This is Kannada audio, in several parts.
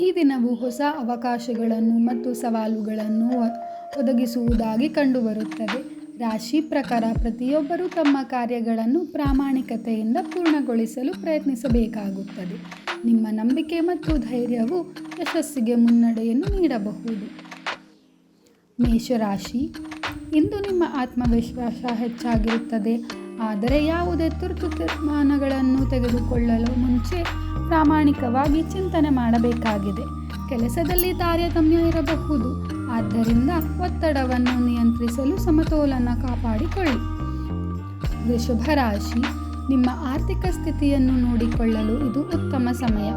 ಈ ದಿನವು ಹೊಸ ಅವಕಾಶಗಳನ್ನು ಮತ್ತು ಸವಾಲುಗಳನ್ನು ಒದಗಿಸುವುದಾಗಿ ಕಂಡುಬರುತ್ತದೆ. ರಾಶಿ ಪ್ರಕಾರ ಪ್ರತಿಯೊಬ್ಬರೂ ತಮ್ಮ ಕಾರ್ಯಗಳನ್ನು ಪ್ರಾಮಾಣಿಕತೆಯಿಂದ ಪೂರ್ಣಗೊಳಿಸಲು ಪ್ರಯತ್ನಿಸಬೇಕಾಗುತ್ತದೆ. ನಿಮ್ಮ ನಂಬಿಕೆ ಮತ್ತು ಧೈರ್ಯವು ಯಶಸ್ಸಿಗೆ ಮುನ್ನಡೆಯನ್ನು ನೀಡಬಹುದು. ಮೇಷರಾಶಿ, ಇಂದು ನಿಮ್ಮ ಆತ್ಮವಿಶ್ವಾಸ ಹೆಚ್ಚಾಗಿರುತ್ತದೆ. ಆದರೆ ಯಾವುದೇ ತುರ್ತು ತೀರ್ಮಾನಗಳನ್ನು ತೆಗೆದುಕೊಳ್ಳಲು ಮುಂಚೆ ಪ್ರಾಮಾಣಿಕವಾಗಿ ಚಿಂತನೆ ಮಾಡಬೇಕಾಗಿದೆ. ಕೆಲಸದಲ್ಲಿ ತಾರತಮ್ಯ ಇರಬಹುದು. ಆದ್ದರಿಂದ ಒತ್ತಡವನ್ನು ನಿಯಂತ್ರಿಸಲು ಸಮತೋಲನ ಕಾಪಾಡಿಕೊಳ್ಳಿ. ವೃಷಭ ರಾಶಿ, ನಿಮ್ಮ ಆರ್ಥಿಕ ಸ್ಥಿತಿಯನ್ನು ನೋಡಿಕೊಳ್ಳಲು ಇದು ಉತ್ತಮ ಸಮಯ.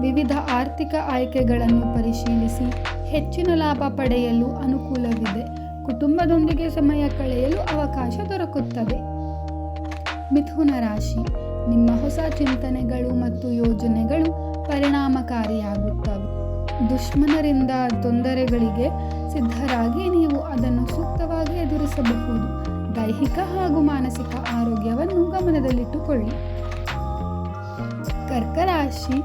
ವಿವಿಧ ಆರ್ಥಿಕ ಆಯ್ಕೆಗಳನ್ನು ಪರಿಶೀಲಿಸಿ ಹೆಚ್ಚಿನ ಲಾಭ ಪಡೆಯಲು ಅನುಕೂಲವಿದೆ. ಕುಟುಂಬದೊಂದಿಗೆ ಸಮಯ ಕಳೆಯಲು ಅವಕಾಶ ದೊರಕುತ್ತದೆ. ಮಿಥುನ ರಾಶಿ. ನಿಮ್ಮ ಹೊಸ ಚಿಂತನೆಗಳು ಮತ್ತು ಯೋಜನೆಗಳು ಪರಿಣಾಮಕಾರಿಯಾಗುತ್ತವೆ. ದುಶ್ಮನರಿಂದ ತೊಂದರೆಗಳಿಗೆ ಸಿದ್ಧರಾಗಿ ನೀವು ಅದನ್ನು ಸೂಕ್ತವಾಗಿ ಎದುರಿಸಬಹುದು. ದೈಹಿಕ ಹಾಗೂ ಮಾನಸಿಕ ಆರೋಗ್ಯವನ್ನು ಗಮನದಲ್ಲಿಟ್ಟುಕೊಳ್ಳಿ. ಕರ್ಕರಾಶಿ,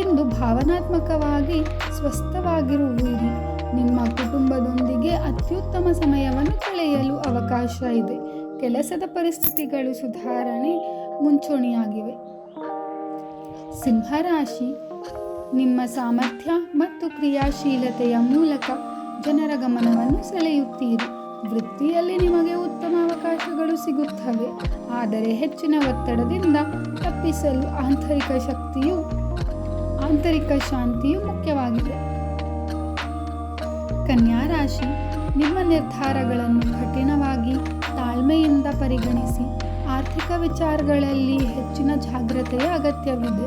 ಇಂದು ಭಾವನಾತ್ಮಕವಾಗಿ ಸ್ವಸ್ಥವಾಗಿರುವಿರಿ. ನಿಮ್ಮ ಕುಟುಂಬದೊಂದಿಗೆ ಅತ್ಯುತ್ತಮ ಸಮಯವನ್ನು ಕಳೆಯಲು ಅವಕಾಶ ಇದೆ. ಕೆಲಸದ ಪರಿಸ್ಥಿತಿಗಳು ಸುಧಾರಣೆ ಮುಂಚೂಣಿಯಾಗಿವೆ. ಸಿಂಹರಾಶಿ ನಿಮ್ಮ ಸಾಮರ್ಥ್ಯ ಮತ್ತು ಕ್ರಿಯಾಶೀಲತೆಯ ಮೂಲಕ ಜನರ ಗಮನವನ್ನು ಸೆಳೆಯುತ್ತೀರಿ. ವೃತ್ತಿಯಲ್ಲಿ ನಿಮಗೆ ಉತ್ತಮ ಅವಕಾಶಗಳು ಸಿಗುತ್ತವೆ. ಆದರೆ ಹೆಚ್ಚಿನ ಒತ್ತಡದಿಂದ ತಪ್ಪಿಸಲು ಆಂತರಿಕ ಶಕ್ತಿಯು, ಆಂತರಿಕ ಶಾಂತಿಯು ಮುಖ್ಯವಾಗಿದೆ. ಕನ್ಯಾ ರಾಶಿ ನಿಮ್ಮ ನಿರ್ಧಾರಗಳನ್ನು ಕಠಿಣವಾಗಿ ತಾಳ್ಮೆಯಿಂದ ಪರಿಗಣಿಸಿ ಆರ್ಥಿಕ ವಿಚಾರಗಳಲ್ಲಿ ಹೆಚ್ಚಿನ ಜಾಗ್ರತೆಯ ಅಗತ್ಯವಿದೆ.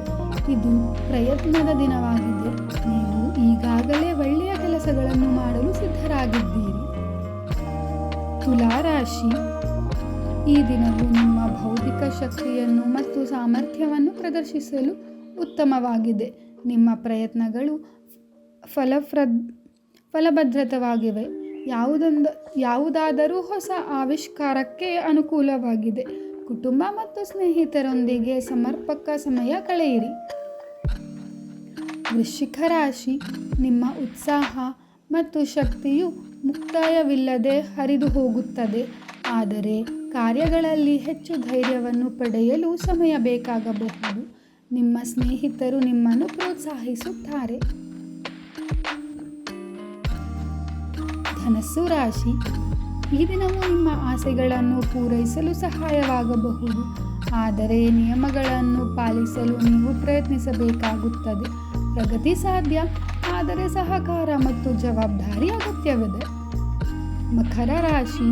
ಇದು ಪ್ರಯತ್ನದ ದಿನವಾಗಿದೆ. ನೀವು ಈಗಾಗಲೇ ಒಳ್ಳೆಯ ಕೆಲಸಗಳನ್ನು ಮಾಡಲು ಸಿದ್ಧರಾಗಿದ್ದೀರಿ. ತುಲಾರಾಶಿ. ಈ ದಿನವು ನಿಮ್ಮ ಭೌತಿಕ ಶಕ್ತಿಯನ್ನು ಮತ್ತು ಸಾಮರ್ಥ್ಯವನ್ನು ಪ್ರದರ್ಶಿಸಲು ಉತ್ತಮವಾಗಿದೆ. ನಿಮ್ಮ ಪ್ರಯತ್ನಗಳು ಫಲಪ್ರದ ಫಲಭದ್ರತವಾಗಿವೆ. ಯಾವುದೊಂದು, ಯಾವುದಾದರೂ ಹೊಸ ಆವಿಷ್ಕಾರಕ್ಕೆ ಅನುಕೂಲವಾಗಿದೆ. ಕುಟುಂಬ ಮತ್ತು ಸ್ನೇಹಿತರೊಂದಿಗೆ ಸಮರ್ಪಕ ಸಮಯ ಕಳೆಯಿರಿ. ವೃಶ್ಚಿಕ ರಾಶಿ, ನಿಮ್ಮ ಉತ್ಸಾಹ ಮತ್ತು ಶಕ್ತಿಯು ಮುಕ್ತಾಯವಿಲ್ಲದೆ ಹರಿದು ಹೋಗುತ್ತದೆ. ಆದರೆ ಕಾರ್ಯಗಳಲ್ಲಿ ಹೆಚ್ಚು ಧೈರ್ಯವನ್ನು ಪಡೆಯಲು ಸಮಯ ಬೇಕಾಗಬಹುದು. ನಿಮ್ಮ ಸ್ನೇಹಿತರು ನಿಮ್ಮನ್ನು ಪ್ರೋತ್ಸಾಹಿಸುತ್ತಾರೆ. ಧನಸ್ಸು ರಾಶಿ. ಈ ದಿನವು ನಿಮ್ಮ ಆಸೆಗಳನ್ನು ಪೂರೈಸಲು ಸಹಾಯವಾಗಬಹುದು. ಆದರೆ ನಿಯಮಗಳನ್ನು ಪಾಲಿಸಲು ನೀವು ಪ್ರಯತ್ನಿಸಬೇಕಾಗುತ್ತದೆ. ಪ್ರಗತಿ ಸಾಧ್ಯ, ಆದರೆ ಸಹಕಾರ ಮತ್ತು ಜವಾಬ್ದಾರಿ ಅಗತ್ಯವಿದೆ. ಮಕರ ರಾಶಿ,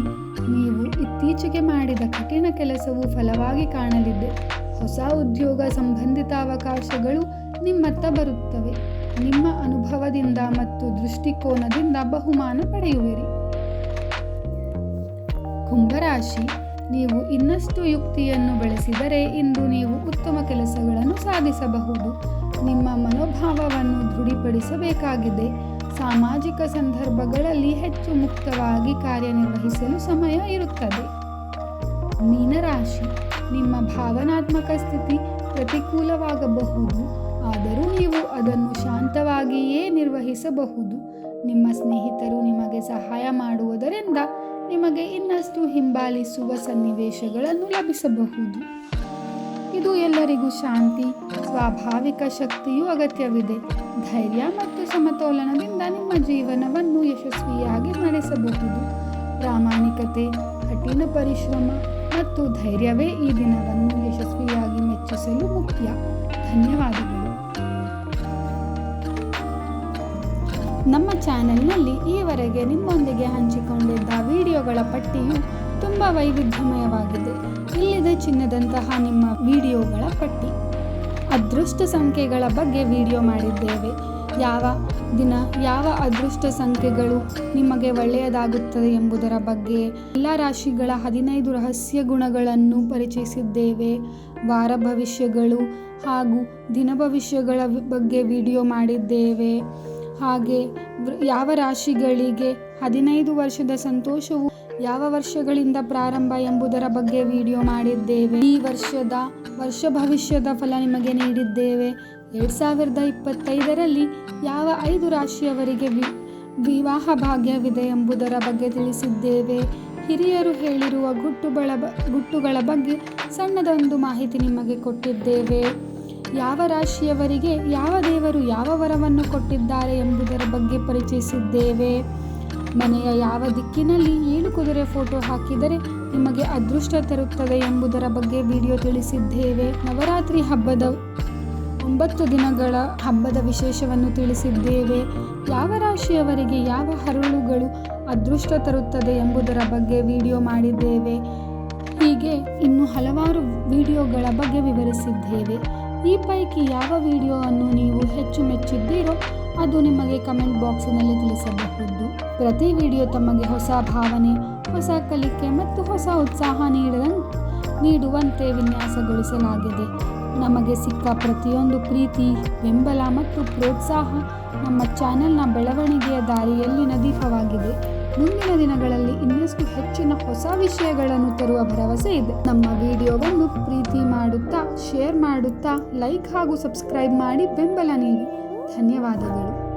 ನೀವು ಇತ್ತೀಚೆಗೆ ಮಾಡಿದ ಕಠಿಣ ಕೆಲಸವು ಫಲವಾಗಿ ಕಾಣಲಿದೆ. ಹೊಸ ಉದ್ಯೋಗ, ಸಂಬಂಧಿತ ಅವಕಾಶಗಳು ನಿಮ್ಮತ್ತ ಬರುತ್ತವೆ. ನಿಮ್ಮ ಅನುಭವದಿಂದ ಮತ್ತು ದೃಷ್ಟಿಕೋನದಿಂದ ಬಹುಮಾನ ಪಡೆಯುವಿರಿ. ಕುಂಭರಾಶಿ, ನೀವು ಇನ್ನಷ್ಟು ಯುಕ್ತಿಯನ್ನು ಬಳಸಿದರೆ ಇಂದು ನೀವು ಉತ್ತಮ ಕೆಲಸಗಳನ್ನು ಸಾಧಿಸಬಹುದು. ನಿಮ್ಮ ಮನೋಭಾವವನ್ನು ದೃಢಪಡಿಸಬೇಕಾಗಿದೆ ಸಾಮಾಜಿಕ ಸಂದರ್ಭಗಳಲ್ಲಿ ಹೆಚ್ಚು ಮುಕ್ತವಾಗಿ ಕಾರ್ಯನಿರ್ವಹಿಸಲು ಸಮಯ ಇರುತ್ತದೆ. ಮೀನರಾಶಿ, ನಿಮ್ಮ ಭಾವನಾತ್ಮಕ ಸ್ಥಿತಿ ಪ್ರತಿಕೂಲವಾಗಬಹುದು. ಆದರೂ ನೀವು ಅದನ್ನು ಶಾಂತವಾಗಿಯೇ ನಿರ್ವಹಿಸಬಹುದು. ನಿಮ್ಮ ಸ್ನೇಹಿತರು ನಿಮಗೆ ಸಹಾಯ ಮಾಡುವುದರಿಂದ ನಿಮಗೆ ಇನ್ನಷ್ಟು ಹಿಂಬಾಲಿಸುವ ಸನ್ನಿವೇಶಗಳನ್ನು ಲಭಿಸಬಹುದು. ಇದು ಎಲ್ಲರಿಗೂ ಶಾಂತಿ, ಸ್ವಾಭಾವಿಕ ಶಕ್ತಿಯು ಅಗತ್ಯವಿದೆ. ಧೈರ್ಯ ಮತ್ತು ಸಮತೋಲನದಿಂದ ನಿಮ್ಮ ಜೀವನವನ್ನು ಯಶಸ್ವಿಯಾಗಿ ನಡೆಸಬಹುದು. ಪ್ರಾಮಾಣಿಕತೆ, ಕಠಿಣ ಪರಿಶ್ರಮ ಮತ್ತು ಧೈರ್ಯವೇ ಈ ದಿನವನ್ನು ಯಶಸ್ವಿಯಾಗಿ ಮೆಚ್ಚಿಸಲು ಮುಖ್ಯ. ಧನ್ಯವಾದಗಳು. ನಮ್ಮ ಚಾನೆಲ್ನಲ್ಲಿ ಈವರೆಗೆ ನಿಮ್ಮೊಂದಿಗೆ ಹಂಚಿಕೊಂಡಿದ್ದ ವಿಡಿಯೋಗಳ ಪಟ್ಟಿಯು ತುಂಬ ವೈವಿಧ್ಯಮಯವಾಗಿದೆ. ಇಲ್ಲಿದೆ ಚಿನ್ನದಂತಹ ನಿಮ್ಮ ವಿಡಿಯೋಗಳ ಪಟ್ಟಿ. ಅದೃಷ್ಟ ಸಂಖ್ಯೆಗಳ ಬಗ್ಗೆ ವಿಡಿಯೋ ಮಾಡಿದ್ದೇವೆ. ಯಾವ ದಿನ ಯಾವ ಅದೃಷ್ಟ ಸಂಖ್ಯೆಗಳು ನಿಮಗೆ ಒಳ್ಳೆಯದಾಗುತ್ತದೆ ಎಂಬುದರ ಬಗ್ಗೆ ಎಲ್ಲ ರಾಶಿಗಳ ಹದಿನೈದು ರಹಸ್ಯ ಗುಣಗಳನ್ನು ಪರಿಚಯಿಸಿದ್ದೇವೆ. ವಾರ ಭವಿಷ್ಯಗಳು ಹಾಗೂ ದಿನ ಭವಿಷ್ಯಗಳ ಬಗ್ಗೆ ವಿಡಿಯೋ ಮಾಡಿದ್ದೇವೆ. ಹಾಗೆ ಯಾವ ರಾಶಿಗಳಿಗೆ ಹದಿನೈದು ವರ್ಷದ ಸಂತೋಷವು ಯಾವ ವರ್ಷಗಳಿಂದ ಪ್ರಾರಂಭ ಎಂಬುದರ ಬಗ್ಗೆ ವಿಡಿಯೋ ಮಾಡಿದ್ದೇವೆ. ಈ ವರ್ಷದ ವರ್ಷ ಭವಿಷ್ಯದ ಫಲ ನಿಮಗೆ ನೀಡಿದ್ದೇವೆ. ಎರಡು ಸಾವಿರದ ಇಪ್ಪತ್ತೈದರಲ್ಲಿ ಯಾವ ಐದು ರಾಶಿಯವರಿಗೆ ವಿವಾಹ ಭಾಗ್ಯವಿದೆ ಎಂಬುದರ ಬಗ್ಗೆ ತಿಳಿಸಿದ್ದೇವೆ. ಹಿರಿಯರು ಹೇಳಿರುವ ಗುಟ್ಟುಗಳ ಗುಟ್ಟುಗಳ ಬಗ್ಗೆ ಸಣ್ಣದೊಂದು ಮಾಹಿತಿ ನಿಮಗೆ ಕೊಟ್ಟಿದ್ದೇವೆ. ಯಾವ ರಾಶಿಯವರಿಗೆ ಯಾವ ದೇವರು ಯಾವ ವರವನ್ನು ಕೊಟ್ಟಿದ್ದಾರೆ ಎಂಬುದರ ಬಗ್ಗೆ ಪರಿಚಯಿಸಿದ್ದೇವೆ. ಮನೆಯ ಯಾವ ದಿಕ್ಕಿನಲ್ಲಿ ಏಳು ಕುದುರೆ ಫೋಟೋ ಹಾಕಿದರೆ ನಿಮಗೆ ಅದೃಷ್ಟ ತರುತ್ತದೆ ಎಂಬುದರ ಬಗ್ಗೆ ವಿಡಿಯೋ ತಿಳಿಸಿದ್ದೇವೆ. ನವರಾತ್ರಿ ಹಬ್ಬದ ಒಂಬತ್ತು ದಿನಗಳ ಹಬ್ಬದ ವಿಶೇಷವನ್ನು ತಿಳಿಸಿದ್ದೇವೆ. ಯಾವ ರಾಶಿಯವರಿಗೆ ಯಾವ ಹರಳುಗಳು ಅದೃಷ್ಟ ತರುತ್ತದೆ ಎಂಬುದರ ಬಗ್ಗೆ ವಿಡಿಯೋ ಮಾಡಿದ್ದೇವೆ. ಹೀಗೆ ಇನ್ನು ಹಲವಾರು ವಿಡಿಯೋಗಳ ಬಗ್ಗೆ ವಿವರಿಸಿದ್ದೇವೆ. ಈ ಪೈಕಿ ಯಾವ ವಿಡಿಯೋವನ್ನು ನೀವು ಹೆಚ್ಚು ಮೆಚ್ಚಿದ್ದೀರೋ ಅದು ನಿಮಗೆ ಕಮೆಂಟ್ ಬಾಕ್ಸಿನಲ್ಲಿ ತಿಳಿಸಬಹುದು. ಪ್ರತಿ ವಿಡಿಯೋ ತಮಗೆ ಹೊಸ ಭಾವನೆ, ಹೊಸ ಕಲಿಕೆ ಮತ್ತು ಹೊಸ ಉತ್ಸಾಹ ನೀಡದಂತ ನೀಡುವಂತೆ ವಿನ್ಯಾಸಗೊಳಿಸಲಾಗಿದೆ. ನಮಗೆ ಸಿಕ್ಕ ಪ್ರತಿಯೊಂದು ಪ್ರೀತಿ, ಬೆಂಬಲ ಮತ್ತು ಪ್ರೋತ್ಸಾಹ ನಮ್ಮ ಚಾನೆಲ್ನ ಬೆಳವಣಿಗೆಯ ದಾರಿಯಲ್ಲಿ ದೀಪವಾಗಿದೆ ಮುಂದಿನ ದಿನಗಳಲ್ಲಿ ಇನ್ನಷ್ಟು ಹೆಚ್ಚಿನ ಹೊಸ ವಿಷಯಗಳನ್ನು ತರುವ ಭರವಸೆ ಇದೆ. ನಮ್ಮ ವಿಡಿಯೋವನ್ನು ಪ್ರೀತಿ ಮಾಡುತ್ತಾ, ಶೇರ್ ಮಾಡುತ್ತಾ, ಲೈಕ್ ಹಾಗೂ ಸಬ್ಸ್ಕ್ರೈಬ್ ಮಾಡಿ ಬೆಂಬಲ ನೀಡಿ. ಧನ್ಯವಾದಗಳು.